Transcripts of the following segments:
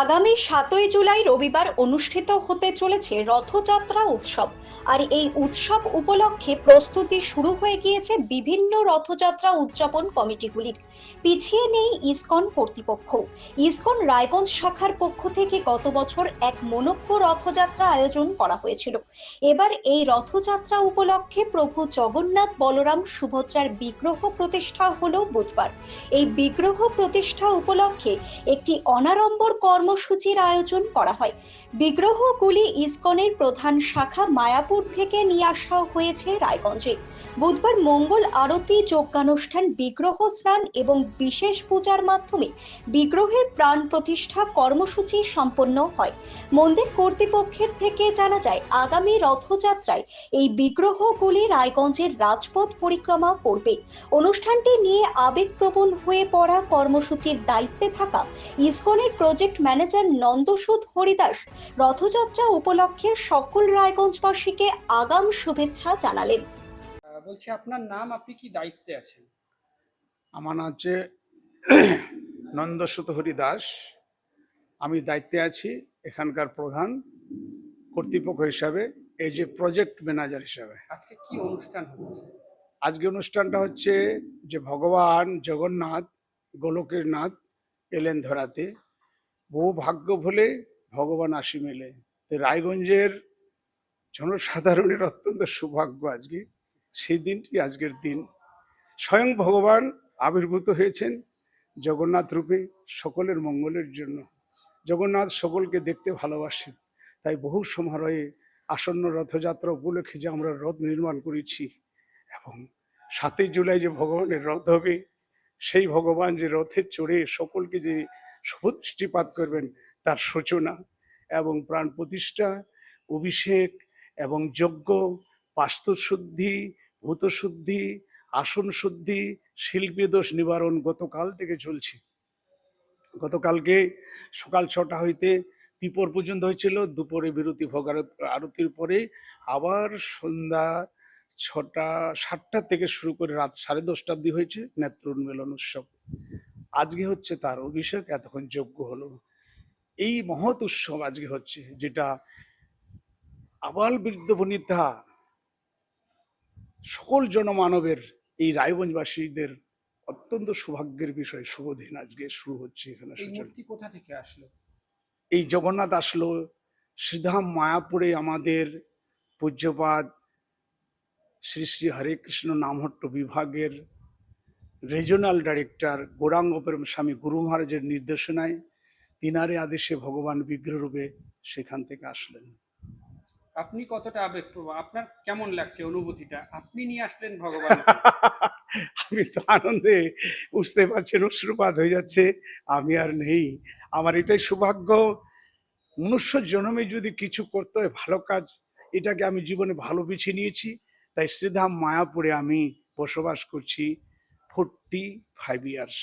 আগামী সাতই জুলাই রবিবার অনুষ্ঠিত হতে চলেছে রথযাত্রা উৎসব। আর এই উৎসব উপলক্ষে প্রস্তুতি শুরু হয়ে গিয়েছে বিভিন্ন রথযাত্রা উদযাপন কমিটিগুলির। পিছিয়ে নেই ইসকন কর্তৃপক্ষ। ইসকন রায়গঞ্জ শাখার পক্ষ থেকে গত বছর এক মনজ্ঞ রথযাত্রা আয়োজন করা হয়েছিল। এবার এই রথযাত্রা উপলক্ষে প্রভু জগন্নাথ বলরাম সুভদ্রার বিগ্রহ প্রতিষ্ঠা হলো বুধবার। এই বিগ্রহ প্রতিষ্ঠা উপলক্ষে একটি অনাড়ম্বর কর্মসূচির আয়োজন করা হয়। বিগ্রহগুলি ইসকনের প্রধান শাখা মায়াপুর থেকে নিয়ে আসা হয়েছে রায়গঞ্জে। বুধবার মঙ্গল আরতি যজ্ঞানুষ্ঠান বিগ্রহ স্নান এবং বিশেষ পূজার মাধ্যমে বিগ্রহের প্রাণ প্রতিষ্ঠা কর্মসূচি সম্পন্ন হয়। মন্দির কর্তৃপক্ষের থেকে জানা যায়, আগামী রথযাত্রায় এই বিগ্রহগুলি রায়গঞ্জের রাজপথ পরিক্রমা করবে। অনুষ্ঠানটি নিয়ে আবেগপ্রবণ হয়ে পড়া কর্মসূচির দায়িত্বে থাকা ইসকনের প্রজেক্ট ম্যানেজার নন্দসুদ হরিদাস রথযাত্রা উপলক্ষে সকল রায়গঞ্জবাসীকে আগাম শুভেচ্ছা জানালেন। বলছি, আপনার নাম, আপনি কি দায়িত্বে আছেন? আমার নাম হচ্ছে নন্দসুত হরি দাস। আমি দায়িত্বে আছি এখানকার প্রধান কর্তৃপক্ষ হিসাবে এই যে প্রজেক্ট ম্যানেজার হিসাবে। আজকে কি অনুষ্ঠান হচ্ছে? আজকে অনুষ্ঠানটা হচ্ছে যে ভগবান জগন্নাথ গোলকের নাথ এলেন ধরাতে। বহু ভাগ্য ভুলে ভগবান আসি মেলে রায়গঞ্জের জনসাধারণের অত্যন্ত সৌভাগ্য আজকে। সেই দিনটি আজকের দিন। স্বয়ং ভগবান আবির্ভূত হয়েছেন জগন্নাথ রূপে সকলের মঙ্গলের জন্য। জগন্নাথ সকলকে দেখতে ভালোবাসেন। তাই বহু সমারোহে আসন্ন রথযাত্রা উপলক্ষে যে আমরা রথ নির্মাণ করেছি এবং সাতই জুলাই যে ভগবানের রথ হবে, সেই ভগবান যে রথে চড়ে সকলকে যে শুভদৃষ্টিপাত করবেন তার সূচনা এবং প্রাণ প্রতিষ্ঠা, অভিষেক এবং যজ্ঞ বাস্তুশুদ্ধি ভূতশুদ্ধি আসন শুদ্ধি, শিল্পী দোষ নিবারণ গতকাল থেকে চলছে। গতকালকে সকাল ছটা হইতে দ্বীপর পর্যন্ত হয়েছিল, দুপুরে বিরতি ভোগার আরতির পরে আবার সন্ধ্যা ছটা, সাতটা থেকে শুরু করে রাত সাড়ে দশটা অব্দি হয়েছে নেত্র উন্মেলন উৎসব। আজকে হচ্ছে তার অভিষেক, এতক্ষণ যোগ্য হলো। এই মহৎ উৎসব আজকে হচ্ছে, যেটা আবাল বৃদ্ধ বনিতা, সকল জনমানবের এই রায়গঞ্জবাসীদের অত্যন্ত সৌভাগ্যের বিষয় শুভ দিন আজকে শুরু হচ্ছে এখানে মূর্তি কোথা থেকে আসলো? এই জগন্নাথ আসলো শ্রীধাম মায়াপুরে আমাদের পূজ্যপাদ শ্রী শ্রী হরে কৃষ্ণ নামহট্ট বিভাগের রিজনাল ডাইরেক্টর গৌরাঙ্গ প্রেম স্বামী গুরু মহারাজের নির্দেশনায় তিনারে আদেশে ভগবান বিগ্রহরূপে সেখান থেকে আসলেন। আপনি কতটা আবেগপ্রবণ? আপনার কেমন লাগছে অনুভূতিটা? আপনি নিয়ে আসলেন ভগবান। আমি তো আনন্দে বুঝতে পারছেন অশ্রুপাত হয়ে যাচ্ছে, আমি আর নেই। আমার এটাই সৌভাগ্য, মনুষ্য জন্মে যদি কিছু করতে হয়, ভালো কাজ, এটাকে আমি জীবনে ভালো বেছে নিয়েছি। তাই শ্রীধাম মায়াপুরে আমি বসবাস করছি ফোরটি ফাইভ ইয়ার্স।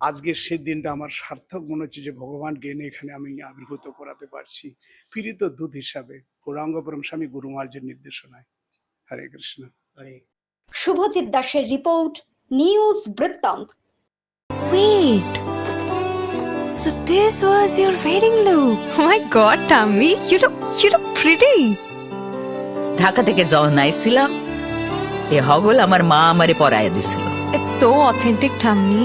আজকের সে দিনটা আমার সার্থক মনে হচ্ছে যে ভগবানকে এনে এখানে আমি আবির্ভূত করাতে পারছি ফিরিত দূত হিসাবে গৌরাঙ্গপুরম স্বামী গুরু মহারাজের নির্দেশনায় হরে কৃষ্ণ আরে শুভজিৎ দাসের রিপোর্ট নিউজ বৃত্তান্ত Wait. So this was your wedding look. Oh my god, Tammy, you look you look pretty. Dhaka থেকে যখন আইছিলাম এ হগল আমার মা আমারে পরাইয়া দিছিল It's so authentic, Tammy.